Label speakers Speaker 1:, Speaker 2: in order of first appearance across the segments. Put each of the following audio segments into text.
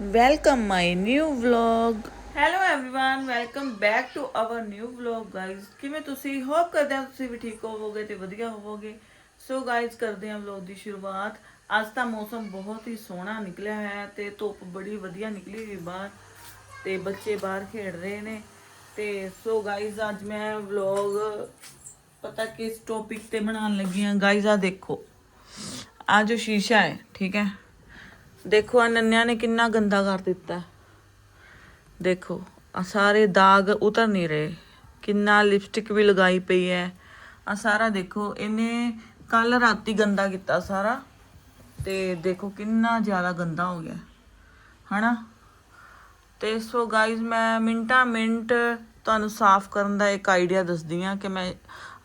Speaker 1: welcome my new vlog. Hello everyone, welcome back to our new vlog, guys. ਕਿਵੇਂ ਤੁਸੀਂ? Hop ਕਰਦੇ ਹਾਂ ਤੁਸੀਂ ਵੀ ਠੀਕ ਹੋਵੋਗੇ ਤੇ ਵਧੀਆ ਹੋਵੋਗੇ। ਸੋ ਗਾਇਸ ਕਰਦੇ ਹਾਂ ਵਲੌਗ ਦੀ ਸ਼ੁਰੂਆਤ। ਅੱਜ ਤਾਂ ਮੌਸਮ ਬਹੁਤ ਹੀ ਸੋਹਣਾ ਨਿਕਲਿਆ ਹੈ ਤੇ ਧੁੱਪ ਬੜੀ ਵਧੀਆ ਨਿਕਲੀ ਹੋਈ ਬਾਹਰ ਤੇ ਬੱਚੇ ਬਾਹਰ ਖੇਡ ਰਹੇ ਨੇ। ਤੇ ਸੋ ਗਾਇਸ ਅੱਜ ਮੈਂ ਵਲੌਗ ਪਤਾ ਕਿਸ ਟੌਪਿਕ ਤੇ ਬਣਾਉਣ ਲੱਗੀ ਆ ਗਾਇਸ ਆ ਦੇਖੋ। ਆ ਜੋ ਸ਼ੀਸ਼ਾ ਹੈ, ਠੀਕ ਹੈ। ਦੇਖੋ ਆ ਨੰਨਿਆਂ ਨੇ ਕਿੰਨਾ ਗੰਦਾ ਕਰ ਦਿੱਤਾ। ਦੇਖੋ ਆ ਸਾਰੇ ਦਾਗ ਉਤਰ ਨਹੀਂ ਰਹੇ। ਕਿੰਨਾ ਲਿਪਸਟਿਕ ਵੀ ਲਗਾਈ ਪਈ ਹੈ। ਆ ਸਾਰਾ ਦੇਖੋ, ਇਹਨੇ ਕੱਲ ਰਾਤੀ ਗੰਦਾ ਕੀਤਾ ਸਾਰਾ। ਤੇ ਦੇਖੋ, ਕਿੰਨਾ ਜ਼ਿਆਦਾ ਗੰਦਾ ਹੋ ਗਿਆ। ਹਨਾ? ਤੇ ਸੋ ਗਾਇਜ਼ ਮੈਂ ਮਿੰਟਾਂ ਮਿੰਟ ਤੁਹਾਨੂੰ ਸਾਫ਼ ਕਰਨ ਦਾ ਇੱਕ ਆਈਡੀਆ ਦੱਸਦੀ ਆ ਕਿ ਮੈਂ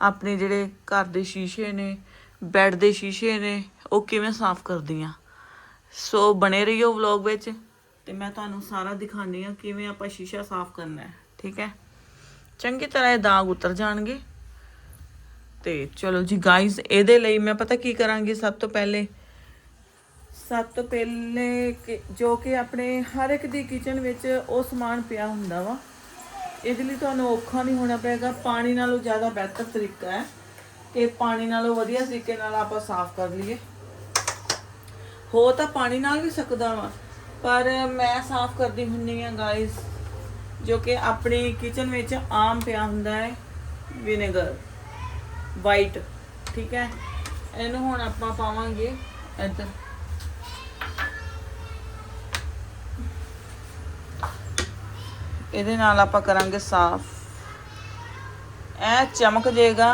Speaker 1: ਆਪਣੇ ਜਿਹੜੇ ਘਰ ਦੇ ਸ਼ੀਸ਼ੇ ਨੇ ਬੈੱਡ ਦੇ ਸ਼ੀਸ਼ੇ ਨੇ, ਉਹ ਕਿਵੇਂ ਸਾਫ਼ ਕਰਦੀ ਆ ਸੋ ਬਣੇ ਰਹੀਓ ਵਲੌਗ ਵਿੱਚ ਤੇ ਮੈਂ ਤੁਹਾਨੂੰ ਸਾਰਾ ਦਿਖਾਉਂਦੀ ਆ ਕਿਵੇਂ ਆਪਾਂ ਸ਼ੀਸ਼ਾ ਸਾਫ਼ ਕਰਨਾ ਹੈ, ਠੀਕ ਹੈ? ਚੰਗੀ ਤਰ੍ਹਾਂ ਇਹ ਦਾਗ ਉਤਰ ਜਾਣਗੇ। ਤੇ ਚਲੋ ਜੀ ਗਾਇਜ਼ ਇਹਦੇ ਲਈ ਮੈਂ ਪਤਾ ਕੀ ਕਰਾਂਗੀ ਸਭ ਤੋਂ ਪਹਿਲੇ? ਸਭ ਤੋਂ ਪਹਿਲੇ ਕਿ- ਜੋ ਕਿ ਆਪਣੇ ਹਰ ਇੱਕ ਦੀ ਕਿਚਨ ਵਿੱਚ ਉਹ ਸਮਾਨ ਪਿਆ ਹੁੰਦਾ ਵਾ। ਇਹਦੇ ਲਈ ਤੁਹਾਨੂੰ ਔਖਾ ਨਹੀਂ ਹੋਣਾ ਪਏਗਾ, ਪਾਣੀ ਨਾਲੋਂ ਜ਼ਿਆਦਾ ਬਿਹਤਰ ਤਰੀਕਾ ਹੈ। ਕਿ ਪਾਣੀ ਨਾਲੋਂ ਵਧੀਆ ਤਰੀਕੇ ਨਾਲ ਆਪਾਂ ਸਾਫ਼ ਕਰ ਲਈਏ। ਹੋ ਤਾਂ ਪਾਣੀ ਨਾਲ ਵੀ ਸਕਦਾ ਵਾ, ਪਰ ਮੈਂ ਸਾਫ਼ ਕਰਦੀ ਹੁੰਨੀ ਆ ਗਾਇਸ ਜੋ ਕਿ ਆਪਣੀ ਕਿਚਨ ਵਿੱਚ ਆਮ ਪਿਆ ਹੁੰਦਾ ਹੈ ਵਿਨੇਗਰ ਵਾਈਟ ਠੀਕ ਹੈ? ਇਹਨੂੰ ਹੁਣ ਆਪਾਂ ਪਾਵਾਂਗੇ ਇੱਧਰ। ਇਹਦੇ ਨਾਲ ਆਪਾਂ ਕਰਾਂਗੇ ਸਾਫ਼। ਇਹ ਚਮਕ ਜੇਗਾ।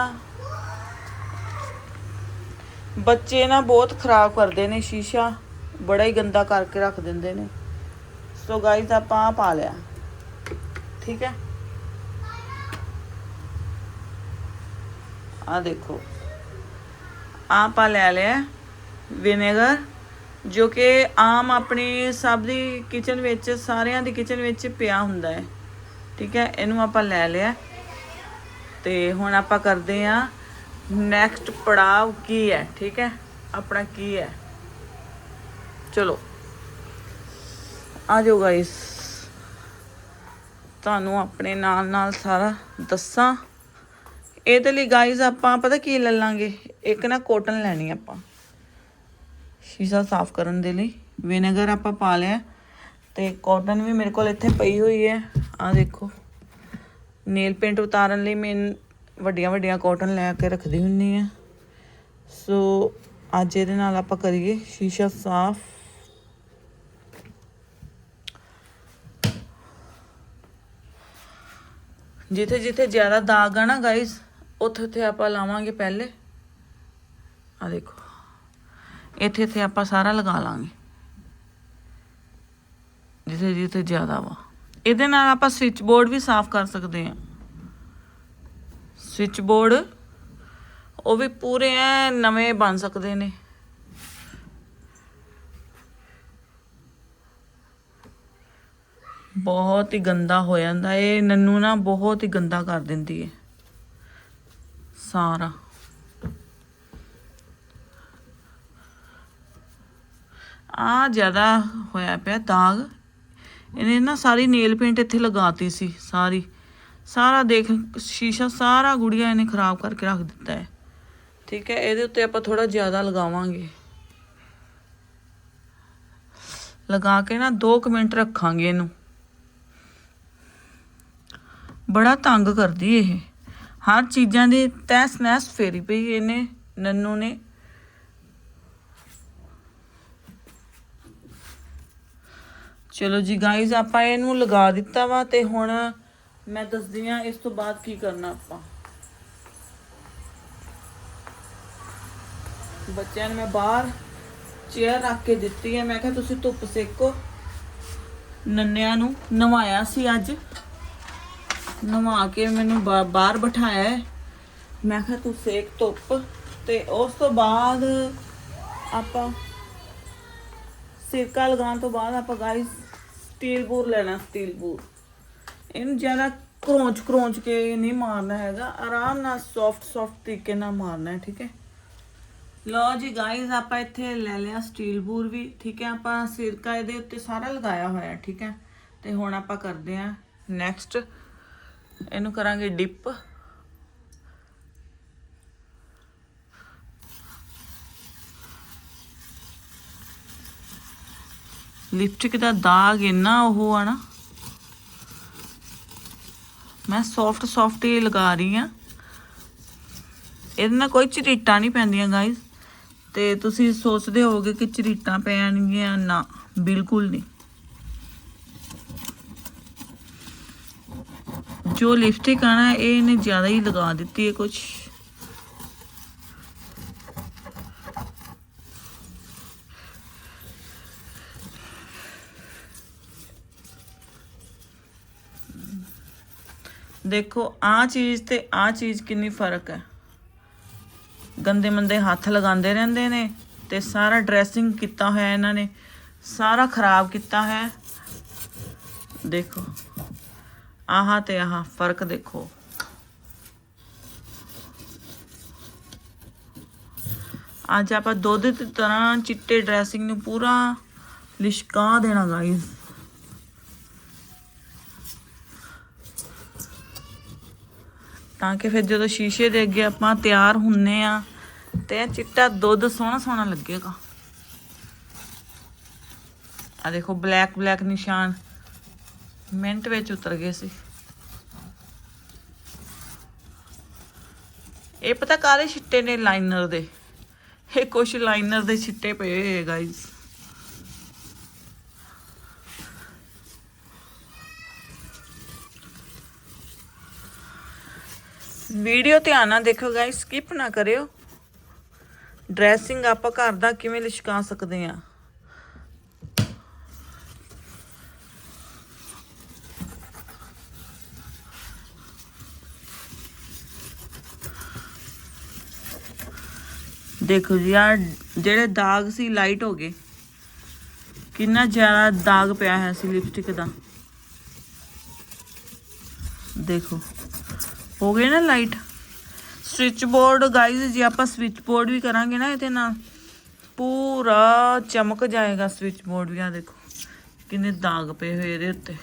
Speaker 1: ਬੱਚੇ ਨਾ ਬਹੁਤ ਖਰਾਬ ਕਰਦੇ ਨੇ ਸ਼ੀਸ਼ਾ, ਬੜਾ ਹੀ ਗੰਦਾ ਕਰਕੇ ਰੱਖ ਦਿੰਦੇ ਨੇ। ਸੋ ਗਾਇਸ ਆਪਾਂ ਆਹ ਪਾ ਲਿਆ। ਠੀਕ ਹੈ? ਆ ਦੇਖੋ। ਆਪਾਂ ਲੈ ਲਿਆ ਵਿਨੇਗਰ, ਜੋ ਕਿ ਆਮ ਆਪਣੀ ਸਭ ਦੀ ਕਿਚਨ ਵਿੱਚ, ਸਾਰਿਆਂ ਦੀ ਕਿਚਨ ਵਿੱਚ ਪਿਆ ਹੁੰਦਾ ਹੈ। ਠੀਕ ਹੈ? ਇਹਨੂੰ ਆਪਾਂ ਲੈ ਲਿਆ। ਤੇ ਹੁਣ ਆਪਾਂ ਕਰਦੇ ਆ ਨੈਕਸਟ ਪੜਾਅ ਕੀ ਹੈ? ਠੀਕ ਹੈ? ਆਪਣਾ ਕੀ ਹੈ? ਚਲੋ। ਆ ਜਾਓ ਗਾਇਸ ਤੁਹਾਨੂੰ ਆਪਣੇ ਨਾਲ ਨਾਲ ਸਾਰਾ ਦੱਸਾਂ। ਇਹਦੇ ਲਈ ਗਾਇਸ ਆਪਾਂ, ਪਤਾ ਕੀ ਲੈ ਲਾਂਗੇ? ਇੱਕ ਨਾ ਕੋਟਨ ਲੈਣੀ ਆਪਾਂ। ਸ਼ੀਸ਼ਾ ਸਾਫ਼ ਕਰਨ ਦੇ ਲਈ। ਵਿਨੇਗਰ ਆਪਾਂ ਪਾ ਲਿਆ। ਤੇ ਕਾਟਨ ਵੀ ਮੇਰੇ ਕੋਲ ਇੱਥੇ ਪਈ ਹੋਈ ਹੈ। ਆ ਦੇਖੋ। ਨੇਲ ਪੇਂਟ ਉਤਾਰਨ ਲਈ ਮੈਂ ਵੱਡੀਆਂ ਵੱਡੀਆਂ ਕਾਟਨ ਲੈ ਕੇ ਰੱਖਦੀ ਹੁੰਨੀ ਆ। ਸੋ ਅੱਜ ਇਹਦੇ ਨਾਲ ਆਪਾਂ ਕਰੀਏ ਸ਼ੀਸ਼ਾ ਸਾਫ਼। ਜਿੱਥੇ ਜਿੱਥੇ ਜ਼ਿਆਦਾ ਦਾਗ ਆ ਨਾ ਗਾਇਸ ਉੱਥੇ ਉੱਥੇ ਆਪਾਂ ਲਾਵਾਂਗੇ ਪਹਿਲੇ। ਆ ਦੇਖੋ। ਇੱਥੇ ਇੱਥੇ ਆਪਾਂ ਸਾਰਾ ਲਗਾ ਲਾਂਗੇ। ਜਿੱਥੇ ਜਿੱਥੇ ਜ਼ਿਆਦਾ ਵਾ। ਇਹਦੇ ਨਾਲ ਆਪਾਂ ਸਵਿਚ ਬੋਰਡ ਵੀ ਸਾਫ਼ ਕਰ ਸਕਦੇ ਹਾਂ ਸਵਿਚ ਬੋਰਡ ਉਹ ਵੀ ਪੂਰੇ ਐ ਨਵੇਂ ਬਣ ਸਕਦੇ ਨੇ। ਬਹੁਤ ਹੀ ਗੰਦਾ ਹੋ ਜਾਂਦਾ, ਇਹ ਨੰਨੂ ਨਾ ਬਹੁਤ ਹੀ ਗੰਦਾ ਕਰ ਦਿੰਦੀ ਹੈ ਸਾਰਾ। ਆ ਜ਼ਿਆਦਾ ਹੋਇਆ ਪਿਆ ਦਾਗ। ਇਹਨੇ ਨਾ ਸਾਰੀ ਨੇਲ ਪੇਂਟ ਇੱਥੇ ਲਗਾਤੀ ਸੀ, ਸਾਰੀ। ਸਾਰਾ ਦੇਖ, ਸ਼ੀਸ਼ਾ ਸਾਰਾ ਗੁੜੀਆ ਇਹਨੇ ਖਰਾਬ ਕਰਕੇ ਰੱਖ ਦਿੱਤਾ ਹੈ। ਠੀਕ ਹੈ, ਇਹਦੇ ਉੱਤੇ ਆਪਾਂ ਥੋੜਾ ਜ਼ਿਆਦਾ ਲਗਾਵਾਂਗੇ। ਲਗਾ ਕੇ ਨਾ 2 ਮਿੰਟ ਰੱਖਾਂਗੇ ਇਹਨੂੰ। ਬੜਾ ਤੰਗ ਕਰਦੀ ਇਹ। ਹਰ ਚੀਜ਼ਾਂ ਦੀ ਤੈਸ ਨੈਸ ਫੇਰੀ ਪਈ ਇਹਨੇ, ਨੰਨੂ ਨੇ। ਚਲੋ ਜੀ ਗਾਇਜ਼ ਆਪਾਂ ਇਹਨੂੰ ਲਗਾ ਦਿੱਤਾ ਵਾ ਤੇ ਹੁਣ ਮੈਂ ਦੱਸਦੀ ਆ ਇਸ ਤੋਂ ਬਾਅਦ ਕੀ ਕਰਨਾ ਆਪਾਂ। ਬੱਚਿਆਂ ਨੂੰ ਮੈਂ ਬਾਹਰ ਚੇਅਰ ਰੱਖ ਕੇ ਦਿੱਤੀ ਹੈ। ਮੈਂ ਕਿਹਾ ਤੁਸੀਂ ਧੁੱਪ ਸੇਕੋ। ਨੰਨਿਆਂ ਨੂੰ ਨਵਾਇਆ ਸੀ ਅੱਜ। ਨਵਾ ਕੇ ਮੈਨੂੰ ਬਾ- ਬਾਹਰ ਬਿਠਾਇਆ ਹੈ। ਮੈਂ ਕਿਹਾ ਤੂੰ ਸੇਕ ਧੁੱਪ। ਤੇ ਉਸ ਤੋਂ ਬਾਅਦ ਆਪਾਂ ਸਿਰਕਾ ਲਗਾਉਣ ਤੋਂ ਬਾਅਦ ਆਪਾਂ ਗਾਇਸ ਸਟੀਲ ਬੂਰ ਲੈਣਾ ਸਟੀਲ ਬੂਰ। ਇਹਨੂੰ ਜ਼ਿਆਦਾ ਕਰੋਂਚ ਕਰੋਂਚ ਕੇ ਨਹੀਂ ਮਾਰਨਾ ਹੈਗਾ। ਆਰਾਮ ਨਾਲ ਸੌਫਟ ਸੌਫਟ ਤਰੀਕੇ ਨਾਲ ਮਾਰਨਾ ਹੈ, ਠੀਕ ਹੈ? ਲਓ ਜੀ ਗਾਇਜ਼ ਆਪਾਂ ਇੱਥੇ ਲੈ ਲਿਆ ਸਟੀਲ ਬੂਰ ਵੀ, ਠੀਕ ਹੈ? ਆਪਾਂ ਸਿਰਕਾ ਇਹਦੇ ਉੱਤੇ ਸਾਰਾ ਲਗਾਇਆ ਹੋਇਆ, ਠੀਕ ਹੈ? ਤੇ ਹੁਣ ਆਪਾਂ ਕਰਦੇ ਆ ਨੈਕਸਟ ਇਹਨੂੰ ਕਰਾਂਗੇ ਡਿਪ ਲਿਪਸਟਿਕ ਦਾ ਦਾਗ ਇੰਨਾ ਉਹ ਆ ਨਾ ਮੈਂ ਸੌਫਟ ਸੌਫਟ ਹੀ ਲਗਾ ਰਹੀ ਆ ਇਹਦੇ ਨਾਲ ਕੋਈ ਝਰੀਟਾਂ ਨਹੀਂ ਪੈਂਦੀਆਂ ਗਾਇਜ਼ ਤੇ ਤੁਸੀਂ ਸੋਚਦੇ ਹੋਵੋਗੇ ਕਿ ਚਰੀਟਾਂ ਪੈਣਗੀਆਂ ਨਾ, ਬਿਲਕੁਲ ਨਹੀਂ। ਜੋ ਲਿਪਸਟਿਕ ਆ ਨਾ, ਇਹ ਇਹਨੇ ਜ਼ਿਆਦਾ ਹੀ ਲਗਾ ਦਿੱਤੀ ਹੈ ਕੁਝ ਦੇਖੋ, ਆ ਚੀਜ਼ ਤੇ ਆ ਚੀਜ਼ ਕਿੰਨੀ ਫ਼ਰਕ ਹੈ। ਗੰਦੇ ਮੰਦੇ ਹੱਥ ਲਗਾਉਂਦੇ ਰਹਿੰਦੇ ਨੇ ਤੇ ਸਾਰਾ ਡਰੈਸਿੰਗ ਕੀਤਾ ਹੋਇਆ ਇਹਨਾਂ ਨੇ, ਸਾਰਾ ਖਰਾਬ ਕੀਤਾ ਹੈ। ਦੇਖੋ, ਆਹ ਤੇ ਆਹ, ਫ਼ਰਕ ਦੇਖੋ। ਅੱਜ ਆਪਾਂ ਦੁੱਧ ਦੀ ਤਰ੍ਹਾਂ ਚਿੱਟੇ ਡਰੈਸਿੰਗ ਨੂੰ ਪੂਰਾ ਲਿਸ਼ਕਾ ਦੇਣਾ ਗਾਇਸ ਤਾਂ ਕਿ ਫਿਰ ਜਦੋਂ ਸ਼ੀਸ਼ੇ ਦੇ ਅੱਗੇ ਆਪਾਂ ਤਿਆਰ ਹੁੰਨੇ ਆ ਤੇ ਚਿੱਟਾ ਦੁੱਧ ਸੋਹਣਾ ਸੋਹਣਾ ਲੱਗੇਗਾ। ਆ ਦੇਖੋ ਬਲੈਕ ਬਲੈਕ ਨਿਸ਼ਾਨ ਮਿੰਟ ਵਿੱਚ ਉਤਰ ਗਏ ਸੀ। ਇਹ ਪਤਾ ਕਾਹਦੇ ਛਿੱਟੇ ਨੇ ਲਾਈਨਰ ਦੇ? ਇਹ ਕੁਛ ਲਾਈਨਰ ਦੇ ਛਿੱਟੇ ਪਏ ਹੋਏ ਗਾਇਸ ਵੀਡੀਓ ਧਿਆਨ ਨਾਲ ਦੇਖੋ ਗਾਇਸ ਸਕਿਪ ਨਾ ਕਰਿਓ। ਡਰੈਸਿੰਗ ਆਪਾਂ ਘਰ ਦਾ ਕਿਵੇਂ ਲਿਸ਼ਕਾ ਸਕਦੇ ਆ ਦੇਖੋ ਜੀ ਆ ਜਿਹੜੇ ਦਾਗ ਸੀ ਲਾਈਟ ਹੋ ਗਏ। ਕਿੰਨਾ ਜ਼ਿਆਦਾ ਦਾਗ ਪਿਆ ਹੈ ਸੀ ਲਿਪਸਟਿਕ ਦਾ। ਦੇਖੋ। ਹੋ ਗਏ ਨਾ ਲਾਈਟ। ਸਵਿਚ ਬੋਰਡ ਗਾਈਜ਼ ਜੇ ਆਪਾਂ ਸਵਿਚ ਬੋਰਡ ਵੀ ਕਰਾਂਗੇ ਨਾ ਇਹਦੇ ਨਾਲ, ਪੂਰਾ ਚਮਕ ਜਾਏਗਾ ਸਵਿਚ ਬੋਰਡ ਵੀ। ਆ ਦੇਖੋ, ਕਿੰਨੇ ਦਾਗ ਪਏ ਹੋਏ ਇਹਦੇ ਉੱਤੇ।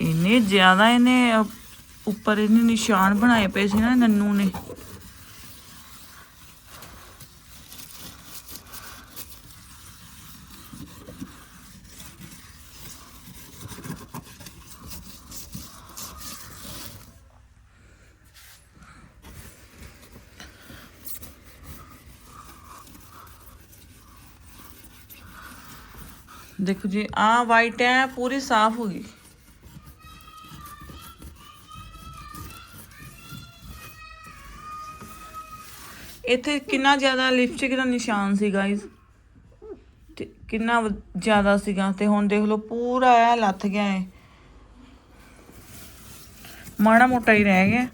Speaker 1: ਇੰਨੇ ਜ਼ਿਆਦਾ ਇਹਨੇ ਉੱਪਰ ਇਹਨੇ ਨਿਸ਼ਾਨ ਬਣਾਏ ਪਏ ਸੀ ਨਾ ਨੰਨੂ ਨੇ। ਦੇਖੋ ਜੀ ਆ ਵਾਈਟ ਹੈ, ਪੂਰੀ ਸਾਫ਼ ਹੋ ਗਈ। ਇੱਥੇ ਕਿੰਨਾ ਜ਼ਿਆਦਾ ਲਿਪਸਟਿਕ ਦਾ ਨਿਸ਼ਾਨ ਸੀ ਗਾਇਜ਼ ਤੇ ਕਿੰਨਾ ਜ਼ਿਆਦਾ ਸੀਗਾ। ਤੇ ਹੁਣ ਦੇਖ ਲਓ, ਪੂਰਾ ਇਹ ਲੱਥ ਗਿਆ ਹੈ ਮਾੜਾ ਮੋਟਾ ਹੀ ਰਹਿ ਗਿਆ।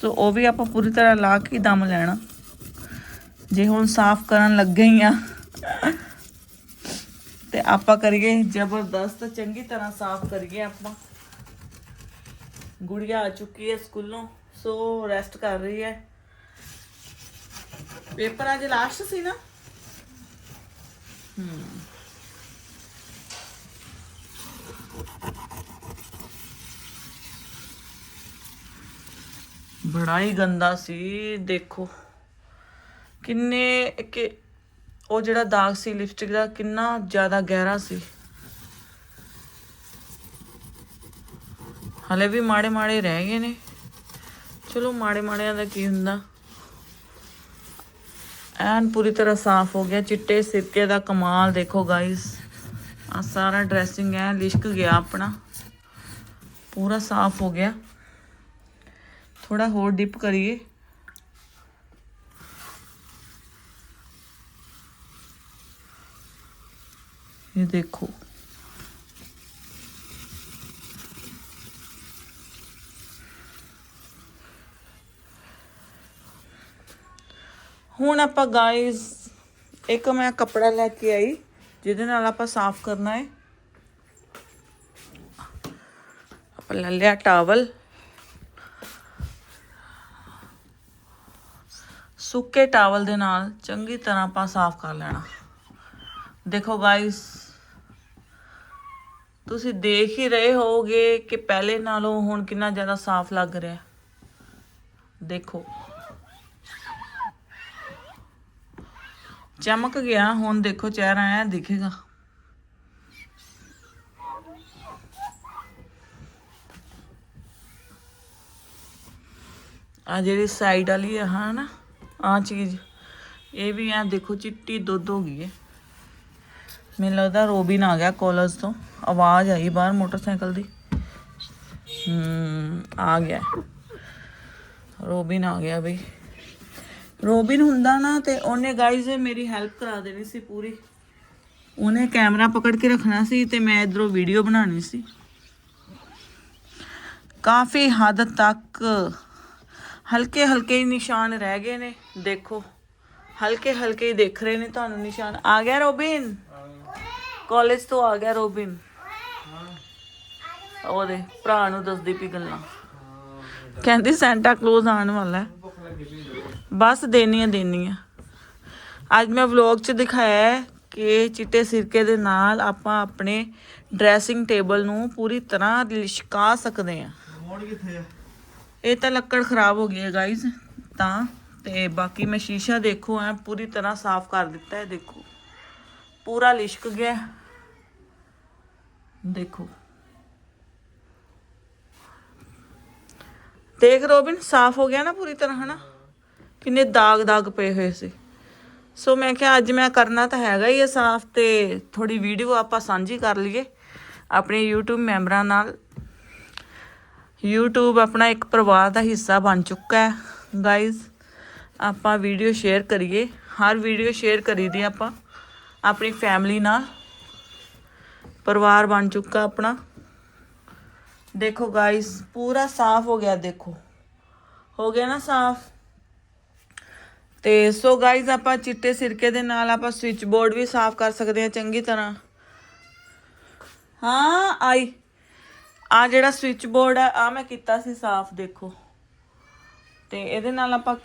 Speaker 1: ਸੋ ਉਹ ਵੀ ਆਪਾਂ ਪੂਰੀ ਤਰ੍ਹਾਂ ਲਾ ਕੇ ਹੀ ਦਮ ਲੈਣਾ। ਜੇ ਹੁਣ ਸਾਫ਼ ਕਰਨ ਲੱਗੇ ਹੀ ਆ ਤੇ ਆਪਾਂ ਕਰੀਏ ਜ਼ਬਰਦਸਤ ਚੰਗੀ ਤਰ੍ਹਾਂ ਸਾਫ਼ ਕਰੀਏ ਆਪਾਂ ਗੁੜੀਆ ਆ ਚੁੱਕੀ ਹੈ ਸਕੂਲੋਂ ਸੋ ਰੈਸਟ ਕਰ ਰਹੀ ਹੈ ਪੇਪਰ ਅੱਜ ਲਾਸਟ ਸੀ ਨਾ ਹਮ ਬੜਾ ਹੀ ਗੰਦਾ ਸੀ ਦੇਖੋ ਕਿੰਨੇ ਕਿ ਉਹ ਜਿਹੜਾ ਦਾਗ ਸੀ ਲਿਪਸਟਿਕ ਦਾ ਕਿੰਨਾ ਜ਼ਿਆਦਾ ਗਹਿਰਾ ਸੀ। ਹਲੇ ਵੀ ਮਾੜੇ ਮਾੜੇ ਰਹਿ ਗਏ ਨੇ। ਚਲੋ ਮਾੜੇ ਮਾੜਿਆਂ ਦਾ ਕੀ ਹੁੰਦਾ। ਐਨ ਪੂਰੀ ਤਰ੍ਹਾਂ ਸਾਫ਼ ਹੋ ਗਿਆ। ਚਿੱਟੇ ਸਿਰਕੇ ਦਾ ਕਮਾਲ ਦੇਖੋ ਗਾਇਸ ਆ ਸਾਰਾ ਡਰੈਸਿੰਗ ਹੈ ਲਿਸ਼ਕ ਗਿਆ ਆਪਣਾ। ਪੂਰਾ ਸਾਫ਼ ਹੋ ਗਿਆ। ਥੋੜਾ ਹੋਰ ਡਿਪ ਕਰੀਏ। ਇਹ ਦੇਖੋ ਹੁਣ ਆਪਾਂ ਗਾਇਸ ਇੱਕ ਮੈਂ ਕੱਪੜਾ ਲੈ ਕੇ ਆਈ ਜਿਹਦੇ ਨਾਲ ਆਪਾਂ ਸਾਫ਼ ਕਰਨਾ ਹੈ ਆਪਾਂ ਲੈ ਲਿਆ ਟਾਵਲ ਸੁੱਕੇ ਟਾਵਲ ਦੇ ਨਾਲ ਚੰਗੀ ਤਰ੍ਹਾਂ ਆਪਾਂ ਸਾਫ਼ ਕਰ ਲੈਣਾ ਦੇਖੋ ਗਾਇਸ ਤੁਸੀਂ ਦੇਖ ਹੀ ਰਹੇ ਹੋਗੇ ਕਿ ਪਹਿਲੇ ਨਾਲੋਂ ਹੁਣ ਕਿੰਨਾ ਜ਼ਿਆਦਾ ਸਾਫ਼ ਲੱਗ ਰਿਹਾ ਹੈ। ਦੇਖੋ ਚਮਕ ਗਿਆ ਹੁਣ ਦੇਖੋ ਚਿਹਰਾ ਐ ਦਿਖੇਗਾ ਆ ਜਿਹੜੀ ਸਾਈਡ ਵਾਲੀ ਆ ਹਾਂ ਨਾ ਆ ਚੀਜ਼ ਇਹ ਵੀ ਆ ਦੇਖੋ ਚਿੱਟੀ ਦੁੱਧ ਹੋ ਗਈ ਹੈ ਮੈਨੂੰ ਲੱਗਦਾ ਰੋਬਿਨ ਆ ਗਿਆ ਕਾਲਜ ਤੋਂ। ਆਵਾਜ਼ ਆਈ ਬਾਹਰ ਮੋਟਰਸਾਈਕਲ ਦੀ। ਹੂੰ, ਆ ਗਿਆ। ਰੋਬਿਨ ਆ ਗਿਆ ਬਈ। ਰੋਬਿਨ ਹੁੰਦਾ ਨਾ ਤੇ ਉਹਨੇ ਗਾਈਜ਼ ਮੇਰੀ ਹੈਲਪ ਕਰਾ ਦੇਣੀ ਸੀ ਪੂਰੀ। ਉਹਨੇ ਕੈਮਰਾ ਪਕੜ ਕੇ ਰੱਖਣਾ ਸੀ ਤੇ ਮੈਂ ਇਧਰੋਂ ਵੀਡੀਓ ਬਣਾਉਣੀ ਸੀ। ਕਾਫੀ ਹੱਦ ਤੱਕ ਹਲਕੇ ਹਲਕੇ ਹੀ ਨਿਸ਼ਾਨ ਰਹਿ ਗਏ ਨੇ, ਦੇਖੋ। ਹਲਕੇ ਹਲਕੇ ਹੀ ਦਿਖ ਰਹੇ ਨੇ ਤੁਹਾਨੂੰ ਨਿਸ਼ਾਨ। ਆ ਗਿਆ ਰੋਬਿਨ? ਕਾਲਜ ਤੋਂ ਆ ਗਿਆ ਰੋਬਿਨ। ਉਹਦੇ ਭਰਾ ਨੂੰ ਦੱਸਦੀ ਪਈ ਗੱਲਾਂ। ਕਹਿੰਦੀ ਸੈਂਟਾ ਕਲੋਜ਼ ਆਉਣ ਵਾਲਾ ਹੈ। ਬਸ ਦੇਣੀਆਂ ਦੇਣੀਆਂ। ਅੱਜ ਮੈਂ ਵਲੌਗ 'ਚ ਦਿਖਾਇਆ ਹੈ ਕਿ ਚਿੱਟੇ ਸਿਰਕੇ ਦੇ ਨਾਲ ਆਪਾਂ ਆਪਣੇ ਡਰੈਸਿੰਗ ਟੇਬਲ ਨੂੰ ਪੂਰੀ ਤਰ੍ਹਾਂ ਲਿਸ਼ਕਾ ਸਕਦੇ ਹਾਂ।
Speaker 2: ਮੋੜ ਕਿੱਥੇ ਆ?
Speaker 1: ਇਹ ਤਾਂ ਲੱਕੜ ਖਰਾਬ ਹੋ ਗਈ ਹੈ ਗਾਇਜ਼ ਤਾਂ ਤੇ ਬਾਕੀ ਮੈਂ ਸ਼ੀਸ਼ਾ ਦੇਖੋ ਐ ਪੂਰੀ ਤਰ੍ਹਾਂ ਸਾਫ਼ ਕਰ ਦਿੱਤਾ ਹੈ ਦੇਖੋ। ਪੂਰਾ ਲਿਸ਼ਕ ਗਿਆ। ਹੈ। ਦੇਖੋ। ਦੇਖ ਰੋਬਿਨ, ਸਾਫ਼ ਹੋ ਗਿਆ ਨਾ ਪੂਰੀ ਤਰ੍ਹਾਂ, ਹਨਾ? ਕਿੰਨੇ ਦਾਗ ਦਾਗ ਪਏ ਹੋਏ ਸੀ। ਸੋ ਮੈਂ ਕਿਹਾ, ਅੱਜ ਮੈਂ ਕਰਨਾ ਤਾਂ ਹੈਗਾ ਹੀ ਹੈ ਸਾਫ਼ ਤੇ ਥੋੜੀ ਵੀਡੀਓ ਆਪਾਂ ਸਾਂਝੀ ਕਰ ਲਈਏ ਆਪਣੇ YouTube ਮੈਂਬਰਾਂ ਨਾਲ। YouTube ਆਪਣਾ ਇੱਕ ਪਰਿਵਾਰ ਦਾ ਹਿੱਸਾ ਬਣ ਚੁੱਕਾ ਹੈ ਗਾਇਜ਼ ਆਪਾਂ ਵੀਡੀਓ ਸ਼ੇਅਰ ਕਰੀਏ। ਹਰ ਵੀਡੀਓ ਸ਼ੇਅਰ ਕਰੀਦੀ ਆਪਾਂ ਆਪਣੀ ਫੈਮਿਲੀ ਨਾਲ। ਪਰਿਵਾਰ ਬਣ ਚੁੱਕਾ ਆਪਣਾ। ਦੇਖੋ ਗਾਇਜ਼ ਪੂਰਾ ਸਾਫ਼ ਹੋ ਗਿਆ, ਦੇਖੋ। ਹੋ ਗਿਆ ਨਾ ਸਾਫ਼? ਤੇ ਸੋ ਗਾਇਜ਼ ਆਪਾਂ ਚਿੱਟੇ ਸਿਰਕੇ ਦੇ ਨਾਲ ਆਪਾਂ ਸਵਿਚ ਬੋਰਡ ਵੀ ਸਾਫ਼ ਕਰ ਸਕਦੇ ਹਾਂ ਚੰਗੀ ਤਰ੍ਹਾਂ। ਹਾਂ, ਆਈ। ਆ ਜਿਹੜਾ ਸਵਿਚ ਬੋਰਡ ਆ ਆ ਮੈਂ ਕੀਤਾ ਸੀ ਸਾਫ਼, ਦੇਖੋ। ਤੇ ਇਹਦੇ ਨਾਲ ਆਪਾਂ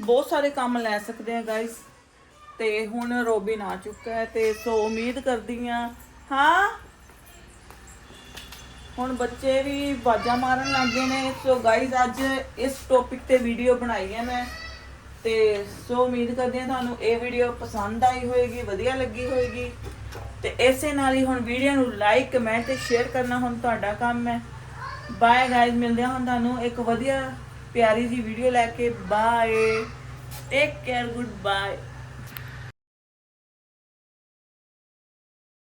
Speaker 1: ਬਹੁਤ ਸਾਰੇ ਕੰਮ ਲੈ ਸਕਦੇ ਹਾਂ ਗਾਇਸ ਤੇ ਹੁਣ ਰੋਬਿਨ ਆ ਚੁੱਕਾ ਹੈ ਤੇ ਸੋ ਉਮੀਦ ਕਰਦੀ ਆ ਹਾਂ? ਹੁਣ ਬੱਚੇ ਵੀ ਬਾਜਾ ਮਾਰਨ ਲੱਗ ਗਏ ਨੇ, ਸੋ ਗਾਇਸ ਅੱਜ ਇਸ ਟੌਪਿਕ ਤੇ ਵੀਡੀਓ ਬਣਾਈ ਹੈ ਮੈਂ। ਤੇ ਸੋ ਉਮੀਦ ਕਰਦੇ ਹਾਂ ਤੁਹਾਨੂੰ ਇਹ ਵੀਡੀਓ ਪਸੰਦ ਆਈ ਹੋਏਗੀ, ਵਧੀਆ ਲੱਗੀ ਹੋਏਗੀ। ਤੇ ਇਸੇ ਨਾਲ ਹੀ ਹੁਣ ਵੀਡੀਓ ਨੂੰ ਲਾਈਕ ਕਮੈਂਟ ਤੇ ਸ਼ੇਅਰ ਕਰਨਾ ਹੁਣ ਤੁਹਾਡਾ ਕੰਮ ਹੈ। ਬਾਏ ਗਾਇਜ਼ ਮਿਲਦੇ ਹਾਂ ਹੁਣ ਤੁਹਾਨੂੰ ਇੱਕ ਵਧੀਆ ਪਿਆਰੀ ਜੀ ਵੀਡੀਓ ਲੈ ਕੇ। Bye take care good bye